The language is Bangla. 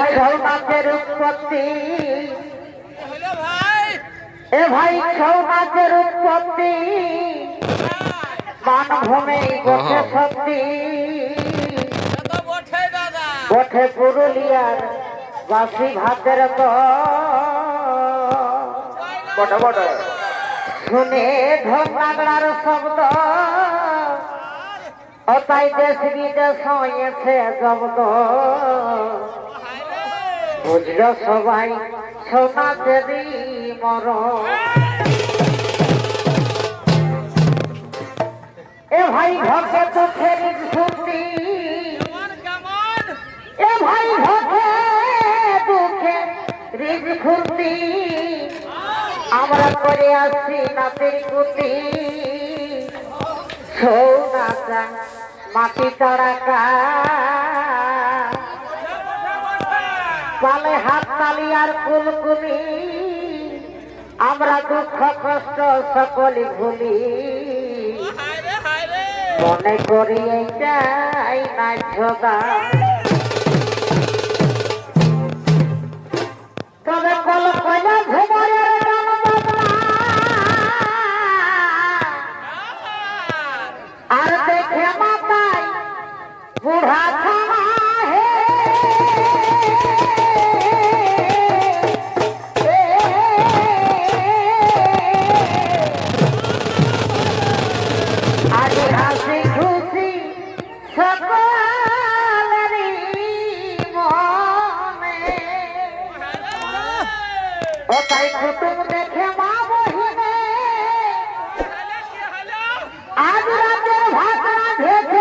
নাচের উৎপত্তি। এ ভাই নাচের উৎপত্তি। মানভূমি বটে দাদা বঠে পুরুলিয়ার বাসি ভাতের বড় বড় শুনে ঢোল নাগড়ার শব্দ। ও তাই দেশ বিদেশ জব্দ। বুঝলো সবাই? সোনা দেবী মর। এ ভাই ঘটে তো ফেরি কেমন এ ভাই ঘটে দুঃখে রিজ খুঁটি আমরা করে আসছি নাতির কুটি ছৌ নাচা মাটি তাড়াকা পালে হাত তালি আর কুলকুলি আমরা দুঃখ কষ্ট সকলে ভুলি। মনে করি এইটাই নাচদা তবে কল গান আর দেখে মাতাই বুড়া আজ হাসি খুশি সকলেরই মনে। ও তাই কুটুম দেখে মা বহিনে আজ রাতের ভাষা ঢেকে